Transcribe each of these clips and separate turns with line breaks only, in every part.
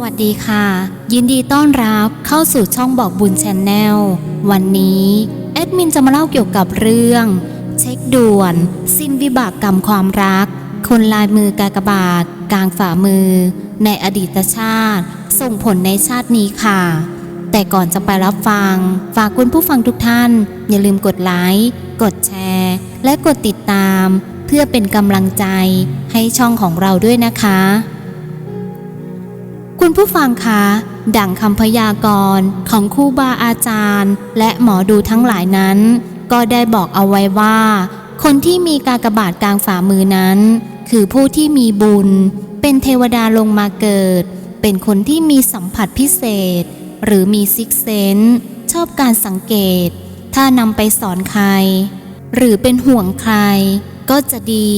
วัสดีค่ะ ยินดีต้อนรับเข้าสู่ช่องบอกบุญชนแนลวันนี้แอดมินจะมาเล่าเกี่ยวกับเรื่อง เช็คด่วน สิ้นวิบากกรรมความรัก คนลายมือกากบาทกลางฝ่ามือ ในอดีตชาติ ส่งผลในชาตินี้ค่ะ แต่ก่อนจะไปรับฟัง ฝากคุณผู้ฟังทุกท่าน อย่าลืมกดไลค์กดแชร์ และกดติดตาม เพื่อเป็นกำลังใจให้ช่องของเราด้วยนะคะ คุณผู้ฟังคะ ดั่งคำพยากรณ์ของครูบาอาจารย์ และหมอดูทั้งหลายนั้น ก็ได้บอกเอาไว้ว่า คนที่มีกากบาทกลางฝ่ามือนั้น คือผู้ที่มีบุญ เป็นเทวดาลงมาเกิด เป็นคนที่มีสัมผัสพิเศษ หรือมีซิกเซนชอบการสังเกต ถ้านำไปสอนใคร หรือเป็นห่วงใคร ก็จะดี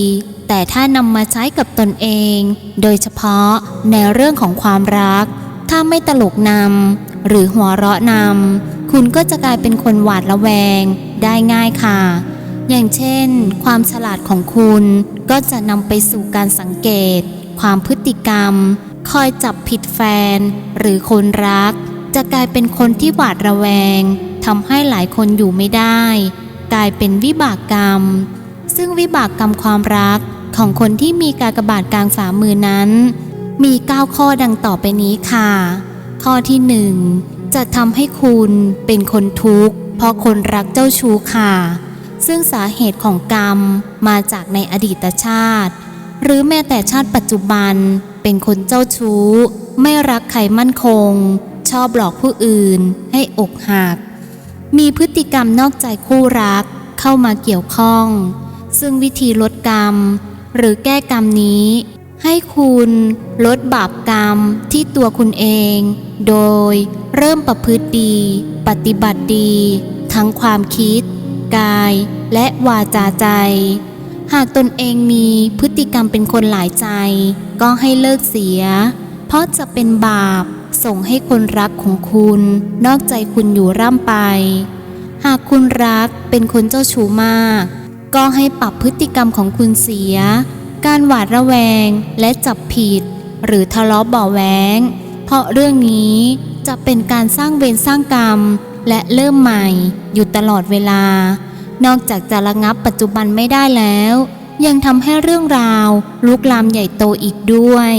แต่ถ้านำมาใช้กับตนเอง โดยเฉพาะในเรื่องของความรัก ถ้าไม่ตลกนำหรือหัวเราะนำคุณก็จะกลายเป็นคนหวาดระแวง ได้ง่ายค่ะ อย่างเช่น ความฉลาดของคุณก็จะนำไปสู่การสังเกต ความพฤติกรรม คอยจับผิดแฟน หรือคนรัก จะกลายเป็นคนที่หวาดระแวงทำให้หลายคนอยู่ไม่ได้ กลายเป็นวิบากกรรม ซึ่งวิบากกรรมความรัก ของคนที่มีกากบาทกลางฝ่ามือนั้น มี 9 ข้อดังต่อไปนี้ค่ะ ข้อที่ 1 จะทำให้คุณเป็นคนทุกข์ เพราะคนรักเจ้าชู้ค่ะ ซึ่งสาเหตุของกรรมมาจากในอดีตชาติ หรือแม้แต่ชาติปัจจุบันเป็นคนเจ้าชู้ ไม่รักใครมั่นคง ชอบหลอกผู้อื่น ให้อกหัก มีพฤติกรรมนอกใจคู่รักเข้ามาเกี่ยวข้อง ซึ่งวิธีลดกรรม หรือแก้กรรมนี้ ให้คุณลดบาปกรรมที่ตัวคุณเอง โดยเริ่มประพฤติดี ปฏิบัติดี ทั้งความคิด กายและวาจาใจ หากตนเองมีพฤติกรรมเป็นคนหลายใจ ก็ให้เลิกเสีย เพราะจะเป็นบาปส่งให้คนรักของคุณ นอกใจคุณอยู่ร่ำไป หากคุณรักเป็นคนเจ้าชู้มาก ก็ให้ปรับพฤติกรรมของคุณเสีย การหวาดระแวงและจับผิด หรือทะเลาะเบาแวงเพราะเรื่องนี้จะเป็นการสร้างเวรสร้างกรรม และเริ่มใหม่อยู่ตลอดเวลา นอกจากจะระงับปัจจุบันไม่ได้แล้ว ยังทำให้เรื่องราวลุกลามใหญ่โตอีกด้วย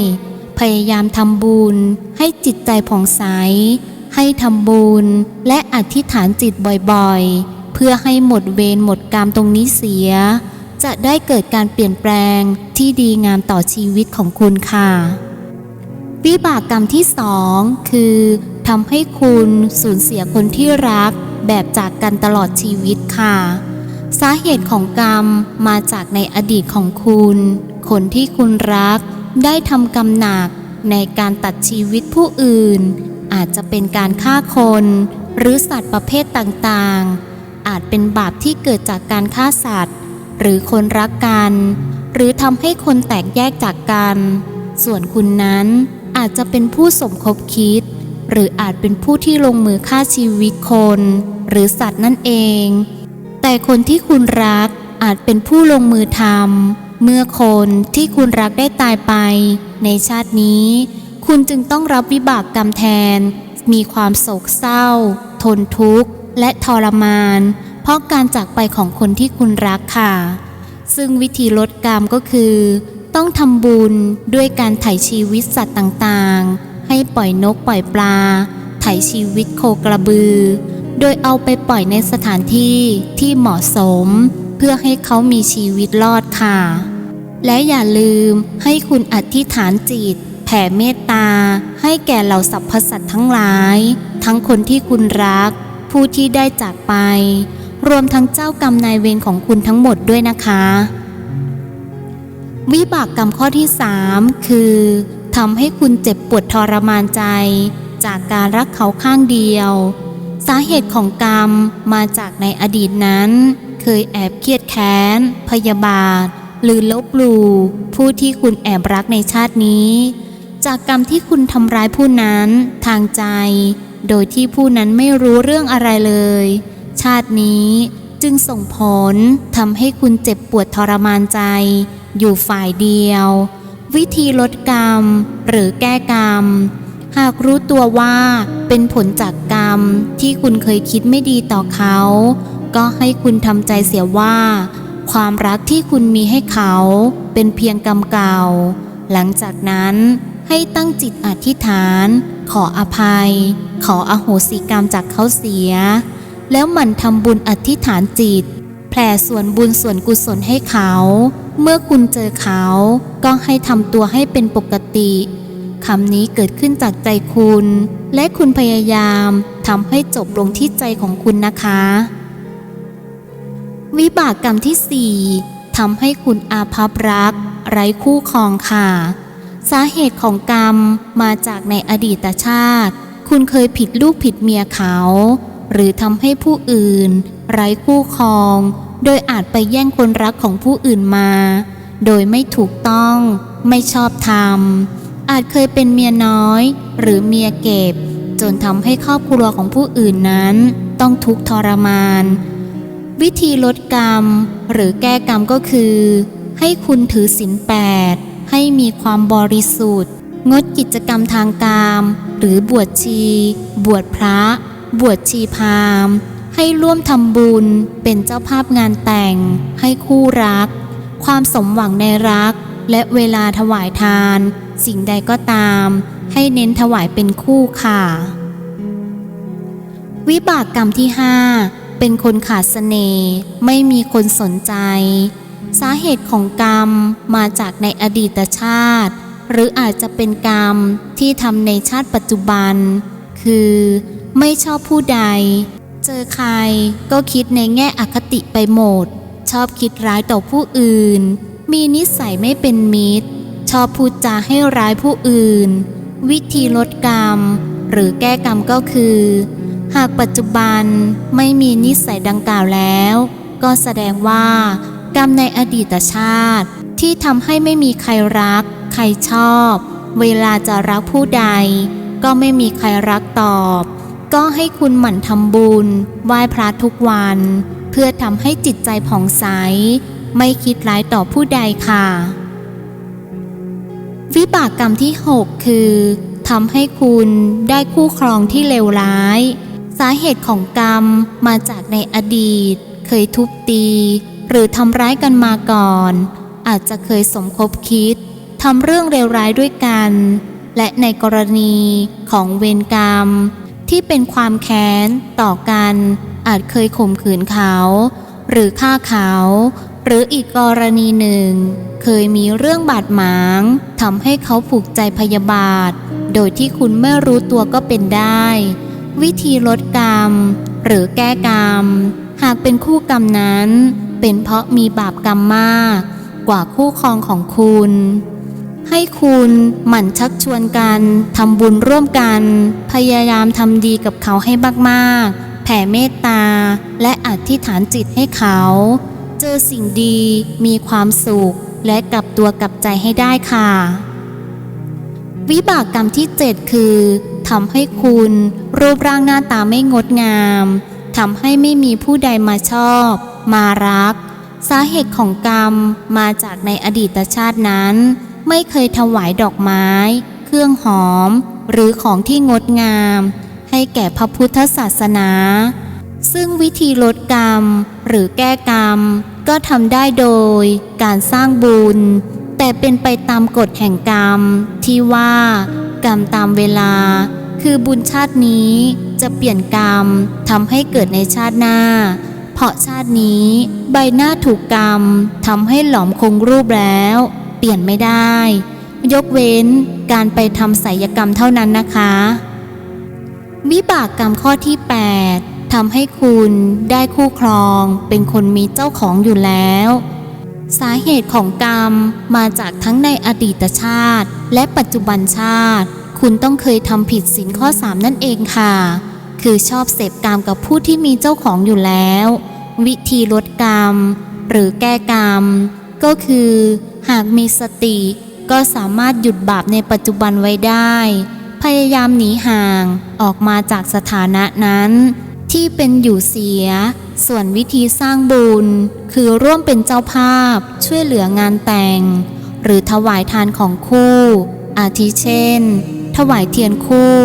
พยายามทำบุญ ให้จิตใจผ่องใส ให้ทำบุญ และอธิษฐานจิตบ่อยๆ เพื่อให้หมดเวรหมดกรรมตรงนี้เสีย จะได้เกิดการเปลี่ยนแปลงที่ดีงามต่อชีวิตของคุณค่ะ วิบากกรรมที่สองคือทำให้คุณสูญเสียคนที่รัก แบบจากกันตลอดชีวิตค่ะ สาเหตุของกรรมมาจากในอดีตของคุณ คนที่คุณรัก ได้ทำกรรมหนักในการตัดชีวิตผู้อื่น อาจจะเป็นการฆ่าคน หรือสัตว์ประเภทต่างๆ อาจเป็นบาปที่เกิดจากการฆ่าสัตว์ หรือคนรักกัน หรือทำให้คนแตกแยกจากกัน ส่วนคุณนั้นอาจจะเป็นผู้สมคบคิด หรืออาจเป็นผู้ที่ลงมือฆ่าชีวิตคน หรือสัตว์นั่นเอง แต่คนที่คุณรักอาจเป็นผู้ลงมือทำเมื่อคนที่คุณรักได้ตายไป ในชาตินี้ คุณจึงต้องรับวิบากกรรมแทน มีความโศกเศร้า ทนทุกข์ และทรมาน เพราะการจากไปของคนที่คุณรักค่ะ ซึ่งวิธีลดกรรมก็คือ ต้องทำบุญด้วยการไถ่ชีวิตสัตว์ต่างๆ ให้ปล่อยนกปล่อยปลา ไถ่ชีวิตโคกระบือ โดยเอาไปปล่อยในสถานที่ที่เหมาะสม เพื่อให้เขามีชีวิตรอดค่ะ และอย่าลืมให้คุณอธิษฐานจิตแผ่เมตตาให้แก่เหล่าสรรพสัตว์ทั้งหลาย ทั้งคนที่คุณรัก ผู้ที่ได้จากไป รวมทั้งเจ้ากรรมนายเวรของคุณทั้งหมดด้วยนะคะ วิบากกรรมข้อที่3คือทำให้คุณเจ็บปวดทรมานใจ จากการรักเขาข้างเดียว สาเหตุของกรรมมาจากในอดีตนั้น เคยแอบเครียดแค้น พยาบาท หรือลบหลู่ผู้ที่คุณแอบรักในชาตินี้ จากกรรมที่คุณทำร้ายผู้นั้น ทางใจ โดยที่ผู้นั้นไม่รู้เรื่องอะไรเลย ชาตินี้จึงส่งผลทำให้คุณเจ็บปวดทรมานใจ อยู่ฝ่ายเดียว วิธีลดกรรม หรือแก้กรรม หากรู้ตัวว่าเป็นผลจากกรรมที่คุณเคยคิดไม่ดีต่อเขา ก็ให้คุณทำใจเสียว่า ความรักที่คุณมีให้เขา เป็นเพียงกรรมเก่า หลังจากนั้น ให้ตั้งจิตอธิษฐาน ขออภัย ขออโหสิกรรมจากเขาเสีย แล้วหมั่นทำบุญอธิษฐานจิต แผ่ส่วนบุญส่วนกุศลให้เขา เมื่อคุณเจอเขา ก็ให้ทำตัวให้เป็นปกติคำนี้เกิดขึ้นจากใจคุณ และคุณพยายามทำให้จบลงที่ใจของคุณนะคะ วิบากกรรมที่สี่ทำให้คุณอาภัพรัก ไร้คู่ครองค่ะ สาเหตุของกรรมมาจากในอดีตชาติ คุณเคยผิดลูกผิดเมียเขา หรือทำให้ผู้อื่น ไร้คู่ครอง โดยอาจไปแย่งคนรักของผู้อื่นมา โดยไม่ถูกต้อง ไม่ชอบธรรม อาจเคยเป็นเมียน้อย หรือเมียเก็บ จนทำให้ครอบครัวของผู้อื่นนั้น ต้องทุกข์ทรมาน วิธีลดกรรม หรือแก้กรรมก็คือ ให้คุณถือศีลแปด ให้มีความบริสุทธิ์ งดกิจกรรมทางกาม หรือบวชชี บวชพระ บวชชีพาม ให้ร่วมทำบุญเป็นเจ้าภาพงานแต่ง ให้คู่รัก ความสมหวังในรัก และเวลาถวายทาน สิ่งใดก็ตาม ให้เน้นถวายเป็นคู่ค่ะ วิบากกรรมที่5เป็นคนขาดเสน่ห์ไม่มีคนสนใจ สาเหตุของกรรมมาจากในอดีตชาติ หรืออาจจะเป็นกรรมที่ทำในชาติปัจจุบัน คือไม่ชอบผู้ใด เจอใครก็คิดในแง่อคติไปหมด ชอบคิดร้ายต่อผู้อื่น มีนิสัยไม่เป็นมิตร ชอบพูดจาให้ร้ายผู้อื่น วิธีลดกรรม หรือแก้กรรมก็คือ หากปัจจุบันไม่มีนิสัยดังกล่าวแล้ว ก็แสดงว่า กรรมในอดีตชาติ ที่ทำให้ไม่มีใครรัก ใครชอบ เวลาจะรักผู้ใด ก็ไม่มีใครรักตอบ ก็ให้คุณหมั่นทำบุญไหว้พระทุกวัน เพื่อทำให้จิตใจผ่องใส ไม่คิดร้ายต่อผู้ใดค่ะ วิบากกรรมที่ 6 คือทำให้คุณได้คู่ครองที่เลวร้าย สาเหตุของกรรมมาจากในอดีต เคยทุบตี หรือทำร้ายกันมาก่อน อาจจะเคยสมคบคิดทำเรื่องเลวร้ายด้วยกัน และในกรณีของเวรกรรม ที่เป็นความแค้นต่อกัน อาจเคยข่มขืนเขา หรือฆ่าเขา หรืออีกกรณีหนึ่ง เคยมีเรื่องบาดหมางทำให้เขาผูกใจพยาบาท โดยที่คุณไม่รู้ตัวก็เป็นได้ วิธีลดกรรม หรือแก้กรรม หากเป็นคู่กรรมนั้น เป็นเพราะมีบาปกรรมมาก กว่าคู่ครองของคุณ ให้คุณหมั่นชักชวนกันทำบุญร่วมกัน พยายามทำดีกับเขาให้มากๆ แผ่เมตตา และอธิษฐานจิตให้เขา เจอสิ่งดีมีความสุข และกลับตัวกลับใจให้ได้ค่ะวิบากกรรมที่ 7 คือทำให้คุณรูปร่างหน้าตาไม่งดงามทำให้ไม่มีผู้ใดมาชอบ มารัก สาเหตุของกรรมมาจากในอดีตชาตินั้น ไม่เคยถวายดอกไม้ เครื่องหอม หรือของที่งดงาม ให้แก่พระพุทธศาสนา ซึ่งวิธีลดกรรม หรือแก้กรรม ก็ทำได้โดยการสร้างบุญ แต่เป็นไปตามกฎแห่งกรรม ที่ว่ากรรมตามเวลา คือบุญชาตินี้จะเปลี่ยนกรรมทำให้เกิดในชาติหน้า เพราะชาตินี้ใบหน้าถูกกรรมทำให้หลอมคงรูปแล้ว เปลี่ยนไม่ได้ ยกเว้นการไปทำศัลยกรรมเท่านั้นนะคะ วิบากกรรมข้อที่ 8ทำให้คุณได้คู่ครองเป็นคนมีเจ้าของอยู่แล้ว สาเหตุของกรรมมาจากทั้งในอดีตชาติ และปัจจุบันชาติ คุณต้องเคยทำผิดศีลข้อ 3 นั่นเองค่ะ คือชอบเสพกรรมกับผู้ที่มีเจ้าของอยู่แล้ว วิธีลดกรรม หรือแก้กรรม ก็คือ หากมีสติก็สามารถหยุดบาปในปัจจุบันไว้ได้ พยายามหนีห่างออกมาจากสถานะนั้น ที่เป็นอยู่เสีย ส่วนวิธีสร้างบุญ คือร่วมเป็นเจ้าภาพ ช่วยเหลืองานแต่ง หรือถวายทานของคู่ อาทิเช่น ถวายเทียนคู่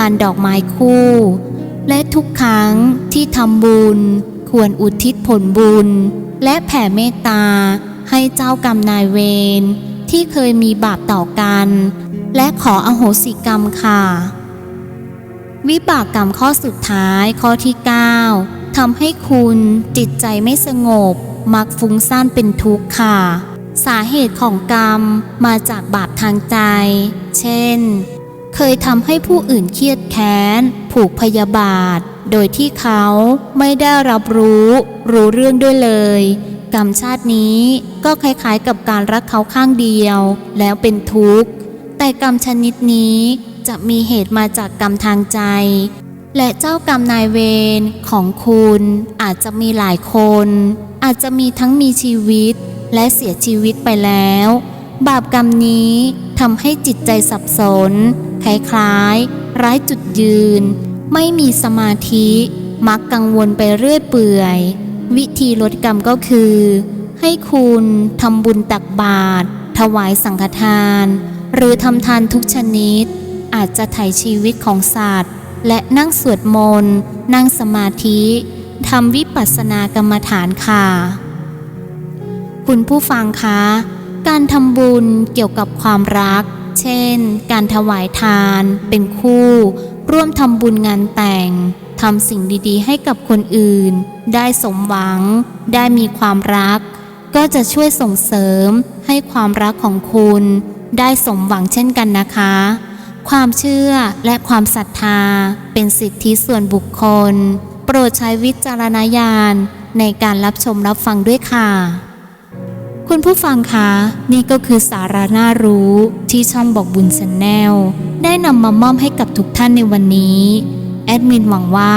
ผ่านดอกไม้คู่ และทุกครั้งที่ทำบุญ ควรอุทิศผลบุญ และแผ่เมตตา ให้เจ้ากรรมนายเวรที่เคยมีบาปต่อกัน และขออโหสิกรรมค่ะ วิบากกรรมข้อสุดท้ายข้อที่ 9ทำให้คุณจิตใจไม่สงบ มักฟุ้งซ่านเป็นทุกข์ค่ะ สาเหตุของกรรมมาจากบาปทางใจ เช่น เคยทำให้ผู้อื่นเครียดแค้น ผูกพยาบาท โดยที่เขาไม่ได้รับรู้ รู้เรื่องด้วยเลย กรรมชาตินี้ก็คล้ายๆกับการรักเขาข้างเดียว แล้วเป็นทุกข์ แต่กรรมชนิดนี้จะมีเหตุมาจากกรรมทางใจ และเจ้ากรรมนายเวรของคุณอาจจะมีหลายคน อาจจะมีทั้งมีชีวิตและเสียชีวิตไปแล้ว บาปกรรมนี้ทำให้จิตใจสับสน คล้ายๆไร้จุดยืน ไม่มีสมาธิ มักกังวลไปเรื่อยเปื่อย วิธีลดกรรมก็คือ ให้คุณทำบุญตักบาตรถวายสังฆทาน หรือทำทานทุกชนิด อาจจะไถ่ชีวิตของสัตว์ และนั่งสวดมนต์ นั่งสมาธิทำวิปัสสนากรรมฐานค่ะ คุณผู้ฟังคะ การทำบุญเกี่ยวกับความรัก เช่น การถวายทานเป็นคู่ ร่วมทำบุญงานแต่งทำสิ่งดีๆ ให้กับคนอื่น ได้สมหวัง ได้มีความรัก ก็จะช่วยส่งเสริมให้ความรักของคุณ ได้สมหวังเช่นกันนะคะ ความเชื่อและความศรัทธา เป็นสิทธิส่วนบุคคล โปรดใช้วิจารณญาณในการรับชมรับฟังด้วยค่ะ คุณผู้ฟังคะ นี่ก็คือสาระน่ารู้ที่ช่องบอกบุญชนแนลได้นำมามอบให้กับทุกท่านในวันนี้ แอดมินหวังว่า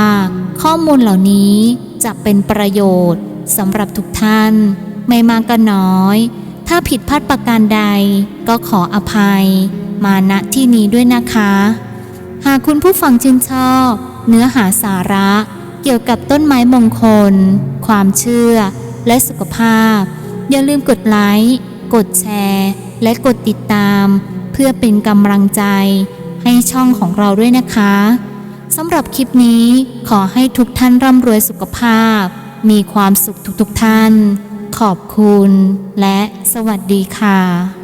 ข้อมูลเหล่านี้จะเป็นประโยชน์สำหรับทุกท่าน ไม่มากก็น้อย ถ้าผิดพลาดประการใด ก็ขออภัย มาณที่นี้ด้วยนะคะ หากคุณผู้ฟังชื่นชอบ เนื้อหาสาระ เกี่ยวกับต้นไม้มงคล ความเชื่อ และสุขภาพ อย่าลืมกดไลค์กดแชร์ และกดติดตาม เพื่อเป็นกำลังใจ ให้ช่องของเราด้วยนะคะสำหรับคลิปนี้ขอให้ทุกท่านร่ำรวยสุขภาพ มีความสุขทุกๆท่าน ขอบคุณ และสวัสดีค่ะ